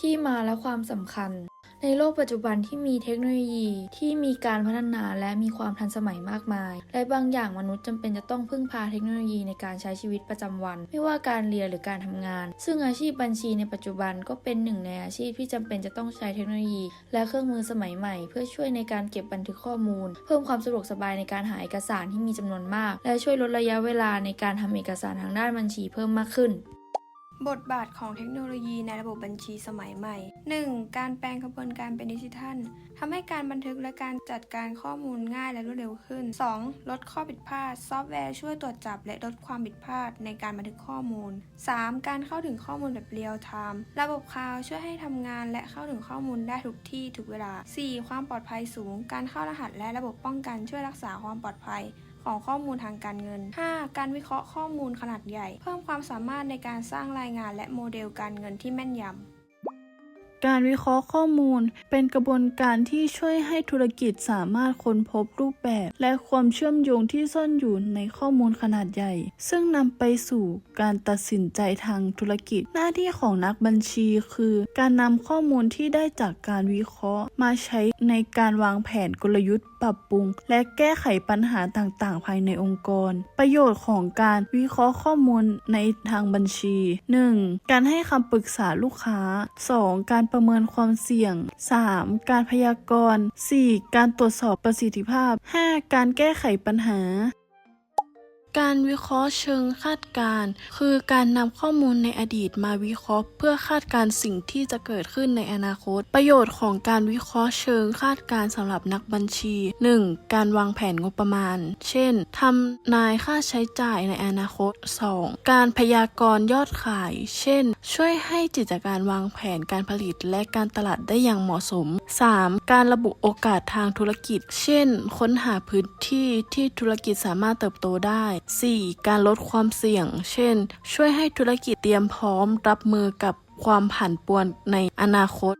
ที่มาและความสำคัญ ในโลกปัจจุบันที่มีเทคโนโลยีที่มีการพัฒนาและมีความทันสมัยมากมาย และบางอย่างมนุษย์จำเป็นจะต้องพึ่งพาเทคโนโลยีในการใช้ชีวิตประจำวัน ไม่ว่าการเรียนหรือการทำงาน ซึ่งอาชีพบัญชีในปัจจุบันก็เป็นหนึ่งในอาชีพที่จำเป็นจะต้องใช้เทคโนโลยี และเครื่องมือสมัยใหม่ เพื่อช่วยในการเก็บบันทึกข้อมูล เพิ่มความสะดวกสบายในการหาเอกสารที่มีจำนวนมาก และช่วยลดระยะเวลาในการทำเอกสารทางด้านบัญชีเพิ่มมากขึ้น บทบาทของเทคโนโลยีในระบบบัญชีสมัยใหม่ 1. การแปลงกระบวนการเป็นดิจิทัลทำให้การบันทึกและการจัดการข้อมูลง่ายและรวดเร็วขึ้น 2. ลดข้อผิดพลาด ซอฟต์แวร์ช่วยตรวจจับและลดความผิดพลาดในการบันทึกข้อมูล 3. การเข้าถึงข้อมูลแบบเรียลไทม์ ระบบคลาวด์ช่วยให้ทำงานและเข้าถึงข้อมูลได้ทุกที่ทุกเวลา 4. ความปลอดภัยสูง การเข้ารหัสและระบบป้องกันช่วยรักษาความปลอดภัย ของข้อมูลทางการเงิน 5. การวิเคราะห์ข้อมูลขนาดใหญ่ เพิ่มความสามารถในการสร้างรายงานและโมเดลการเงินที่แม่นยำการวิเคราะห์ข้อมูลเป็นกระบวนการที่ช่วยให้ธุรกิจสามารถค้นพบรูปแบบ และความเชื่อมโยงที่ซ่อนอยู่ในข้อมูลขนาดใหญ่ ซึ่งนำไปสู่การตัดสินใจทางธุรกิจ หน้าที่ของนักบัญชีคือ การนำข้อมูลที่ได้จากการวิเคราะห์ มาใช้ในการวางแผนกลยุทธ์ ปรับปรุง และแก้ไขปัญหาต่างๆ ภายในองค์กร ประโยชน์ของการวิเคราะห์ข้อมูลในทางบัญชี 1. การให้คำปรึกษาลูกค้า 2. การประเมินความเสี่ยง 3. การพยากรณ์ 4. การตรวจสอบประสิทธิภาพ 5. การแก้ไขปัญหา การวิเคราะห์เชิงคาดการณ์คือการนำข้อมูลในอดีตมาวิเคราะห์ เพื่อคาดการณ์สิ่งที่จะเกิดขึ้นในอนาคต ประโยชน์ของการวิเคราะห์เชิงคาดการณ์สำหรับนักบัญชี 1. การวางแผนงบประมาณ เช่นทำนายค่าใช้จ่ายในอนาคต 2. การพยากรณ์ยอดขาย เช่น ช่วยให้กิจการวางแผนการผลิตและการตลาดได้อย่างเหมาะสม 3. การระบุโอกาสทางธุรกิจ เช่น ค้นหาพื้นที่ที่ธุรกิจสามารถเติบโตได้ 4. การลดความเสี่ยง เช่น ช่วยให้ธุรกิจเตรียมพร้อมรับมือกับความผันป่วนในอนาคต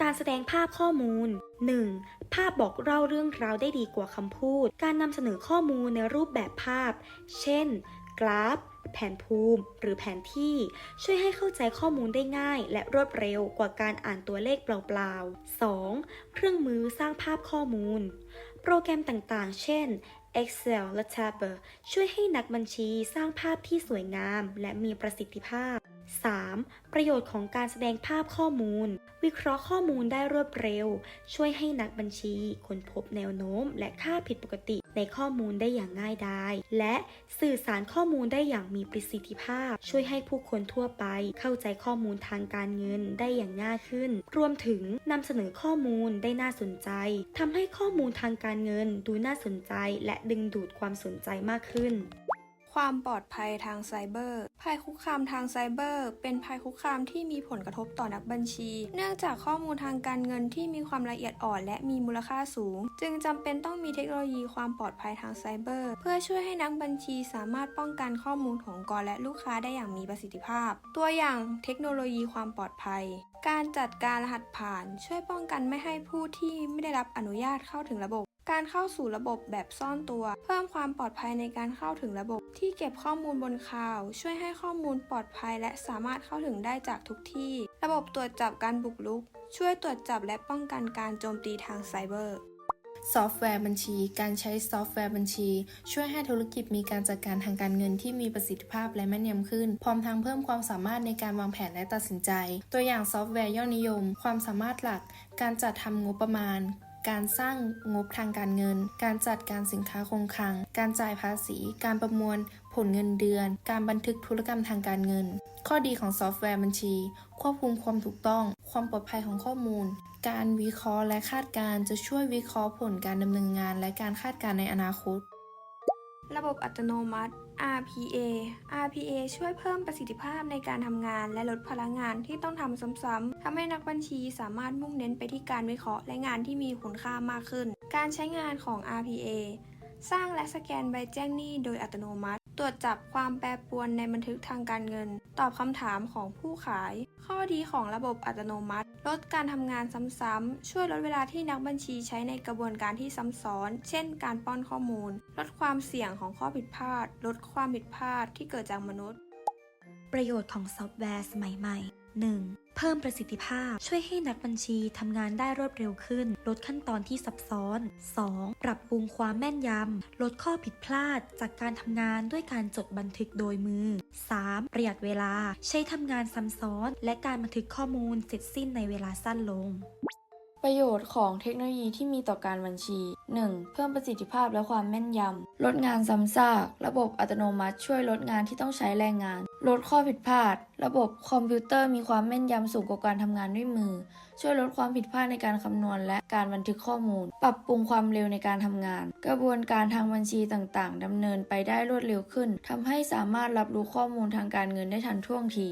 การแสดงภาพข้อมูล 1. ภาพบอกเล่าเรื่องราวได้ดีกว่าคำพูด การนำเสนอข้อมูลในรูปแบบภาพ เช่น กราฟ แผนภูมิ หรือแผนที่ ช่วยให้เข้าใจข้อมูลได้ง่าย และรวดเร็วกว่าการอ่านตัวเลขเปล่าๆ 2. เครื่องมือสร้างภาพข้อมูล โปรแกรมต่างๆ เช่น Excel และ Tableau ช่วยให้นักบัญชีสร้างภาพที่สวยงาม และมีประสิทธิภาพ 3. ประโยชน์ของการแสดงภาพข้อมูล วิเคราะห์ข้อมูลได้รวดเร็ว ช่วยให้นักบัญชีค้นพบแนวโน้ม และค่าผิดปกติในข้อมูลได้อย่างง่ายดายและสื่อสารข้อมูลได้อย่างมีประสิทธิภาพ ช่วยให้ผู้คนทั่วไป เข้าใจข้อมูลทางการเงินได้อย่างง่ายขึ้น รวมถึงนำเสนอข้อมูลได้น่าสนใจทำให้ข้อมูลทางการเงินดูน่าสนใจ และดึงดูดความสนใจมากขึ้น ความปลอดภัยทางไซเบอร์ ภัยคุกคามทางไซเบอร์ เป็นภัยคุกคามที่มีผลกระทบต่อนักบัญชี เนื่องจากข้อมูลทางการเงินที่มีความละเอียดอ่อน และมีมูลค่าสูง จึงจำเป็นต้องมีเทคโนโลยีความปลอดภัยทางไซเบอร์ เพื่อช่วยให้นักบัญชีสามารถป้องกันข้อมูลของกรและลูกค้าได้อย่างมีประสิทธิภาพ ตัวอย่างเทคโนโลยีความปลอดภัย การจัดการรหัสผ่าน ช่วยป้องกันไม่ให้ผู้ที่ไม่ได้รับอนุญาตเข้าถึงระบบ การเข้าสู่ระบบแบบซ่อนตัว เพิ่มความปลอดภัยในการเข้าถึงระบบ ที่เก็บข้อมูลบนคลาวช่วยให้ข้อมูลปลอดภัยและสามารถเข้าถึงได้จากทุกที่ ระบบตรวจจับการบุกรุก ช่วยตรวจจับและป้องกันการโจมตีทางไซเบอร์ซอฟต์แวร์บัญชี การใช้ซอฟต์แวร์บัญชี ช่วยให้ธุรกิจมีการจัดการทางการเงินที่มีประสิทธิภาพและแม่นยำขึ้น พร้อมทั้งเพิ่มความสามารถในการวางแผนและตัดสินใจ ตัวอย่างซอฟต์แวร์ยอดนิยม ความสามารถหลัก การจัดทำงบประมาณ การสร้างงบทางการเงิน การจัดการสินค้าคงคลัง การจ่ายภาษี การประมวลผลเงินเดือน การบันทึกธุรกรรมทางการเงิน ข้อดีของซอฟต์แวร์บัญชี ควบคุมความถูกต้อง ความปลอดภัยของข้อมูล การวิเคราะห์และคาดการณ์จะช่วยวิเคราะห์ผลการดำเนินงาน และการคาดการณ์ในอนาคต ระบบอัตโนมัติ RPA RPA ช่วยเพิ่มประสิทธิภาพในการทำงานและลดพลังงานที่ต้องทำซ้ำๆทำให้นักบัญชีสามารถมุ่งเน้นไปที่การวิเคราะห์และงานที่มีคุณค่ามากขึ้น การใช้งานของ RPA สร้างและสแกนใบแจ้งหนี้โดยอัตโนมัติ ตรวจจับความแปรปรวนในบันทึกทางการเงิน ตอบคำถามของผู้ขาย ข้อดีของระบบอัตโนมัติ ลดการทำงานซ้ำๆ ช่วยลดเวลาที่นักบัญชีใช้ในกระบวนการที่ซ้ำซ้อน เช่น การป้อนข้อมูล ลดความเสี่ยงของข้อผิดพลาด ลดความผิดพลาดที่เกิดจากมนุษย์ ประโยชน์ของซอฟต์แวร์สมัยใหม่ 1. เพิ่มประสิทธิภาพ ช่วยให้นักบัญชีทำงานได้รวดเร็วขึ้น ลดขั้นตอนที่ซับซ้อน 2. ปรับปรุงความแม่นยำ ลดข้อผิดพลาดจากการทำงานด้วยการจดบันทึกโดยมือ 3. ประหยัดเวลา ใช้ทำงานซ้ำซ้อน และการบันทึกข้อมูลเสร็จสิ้นในเวลาสั้นลง ประโยชน์ของเทคโนโลยีที่มีต่อการบัญชี 1. เพิ่มประสิทธิภาพและความแม่นยำ ลดงานซ้ำซาก ระบบอัตโนมัติช่วยลดงานที่ต้องใช้แรงงาน ลดข้อผิดพลาด ระบบคอมพิวเตอร์มีความแม่นยำสูงกว่าการทำงานด้วยมือ ช่วยลดความผิดพลาดในการคำนวณและการบันทึกข้อมูล ปรับปรุงความเร็วในการทำงาน กระบวนการทางบัญชีต่างๆดำเนินไปได้รวดเร็วขึ้นทำให้สามารถรับรู้ข้อมูลทางการเงินได้ทันท่วงที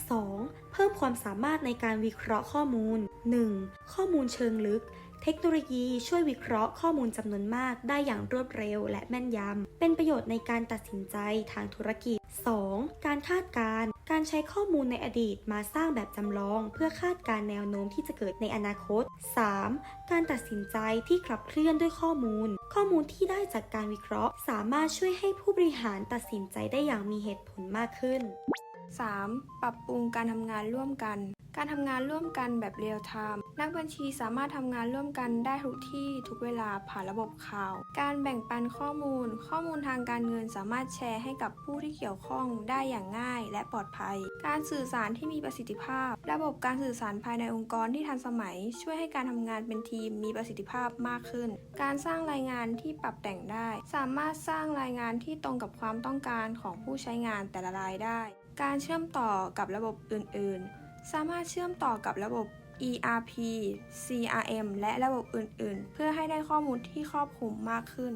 2. เพิ่มความสามารถในการวิเคราะห์ข้อมูล 1. ข้อมูลเชิงลึก เทคโนโลยีช่วยวิเคราะห์ข้อมูลจำนวนมากได้อย่างรวดเร็วและแม่นยำ เป็นประโยชน์ในการตัดสินใจทางธุรกิจ 2. การคาดการณ์ การใช้ข้อมูลในอดีตมาสร้างแบบจำลอง เพื่อคาดการณ์แนวโน้มที่จะเกิดในอนาคต 3. การตัดสินใจที่ขับเคลื่อนด้วยข้อมูล ข้อมูลที่ได้จากการวิเคราะห์ สามารถช่วยให้ผู้บริหารตัดสินใจได้อย่างมีเหตุผลมากขึ้น 3. ปรับปรุงการทำงานร่วมกัน การทำงานร่วมกันแบบเรียลไทม์นักบัญชีสามารถทำงานร่วมกันได้ทุกที่ทุกเวลาผ่านระบบข่าว การแบ่งปันข้อมูล ข้อมูลทางการเงินสามารถแชร์ให้กับผู้ที่เกี่ยวข้องได้อย่างง่ายและปลอดภัย การสื่อสารที่มีประสิทธิภาพ ระบบการสื่อสารภายในองค์กรที่ทันสมัย ช่วยให้การทำงานเป็นทีมมีประสิทธิภาพมากขึ้น การสร้างรายงานที่ปรับแต่งได้ สามารถสร้างรายงานที่ตรงกับความต้องการของผู้ใช้งานแต่ละรายได้ การเชื่อมต่อกับระบบอื่น ๆ สามารถเชื่อมต่อกับระบบ ERP CRM และระบบอื่น ๆ เพื่อให้ได้ข้อมูลที่ครอบคลุมมากขึ้น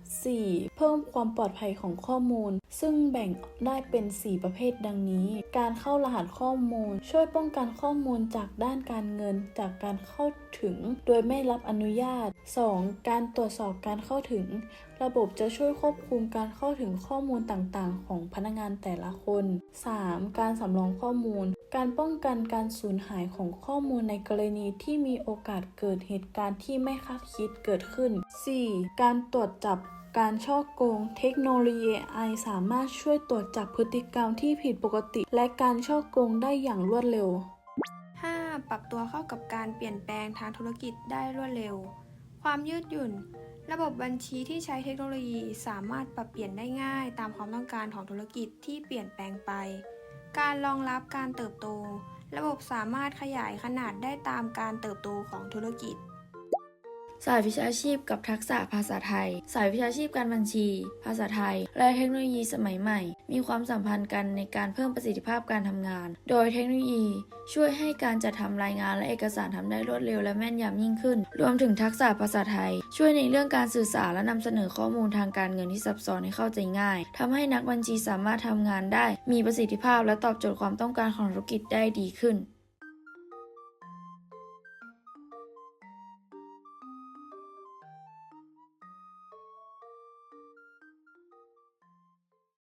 4. เพิ่มความปลอดภัยของข้อมูล ซึ่งแบ่งได้เป็น 4 ประเภทดังนี้ การเข้ารหัสข้อมูล ช่วยป้องกันข้อมูลจากด้านการเงิน จากการเข้า ถึง โดยไม่รับอนุญาต 2. การตรวจสอบการเข้าถึง ระบบจะช่วยควบคุมการเข้าถึงข้อมูลต่างๆ ของพนักงานแต่ละคน 3. การสำรองข้อมูล การป้องกันการสูญหายของข้อมูลในกรณีที่มีโอกาสเกิดเหตุการณ์ที่ไม่คาดคิดเกิดขึ้น 4. การตรวจจับการช่อโกงเทคโนโลยี AI สามารถช่วยตรวจจับพฤติกรรมที่ผิดปกติ และการช่อโกงได้อย่างรวดเร็ว 5. ปรับตัวเข้ากับการเปลี่ยนแปลงทางธุรกิจได้รวดเร็ว ความยืดหยุ่น ระบบบัญชีที่ใช้เทคโนโลยีสามารถปรับเปลี่ยนได้ง่าย ตามความต้องการของธุรกิจที่เปลี่ยนแปลงไป การรองรับการเติบโต ระบบสามารถขยายขนาดได้ตามการเติบโตของธุรกิจ สายวิชาชีพกับทักษะภาษาไทย สายวิชาชีพการบัญชี ภาษาไทย และเทคโนโลยีสมัยใหม่ มีความสัมพันธ์กันในการเพิ่มประสิทธิภาพการทำงาน โดยเทคโนโลยี ช่วยให้การจัดทำรายงานและเอกสารทำได้รวดเร็วและแม่นยำยิ่งขึ้น รวมถึงทักษะภาษาไทย ช่วยในเรื่องการสื่อสารและนำเสนอข้อมูลทางการเงินที่ซับซ้อนให้เข้าใจง่ายทำให้นักบัญชีสามารถทำงานได้ มีประสิทธิภาพและตอบโจทย์ความต้องการของธุรกิจได้ดีขึ้น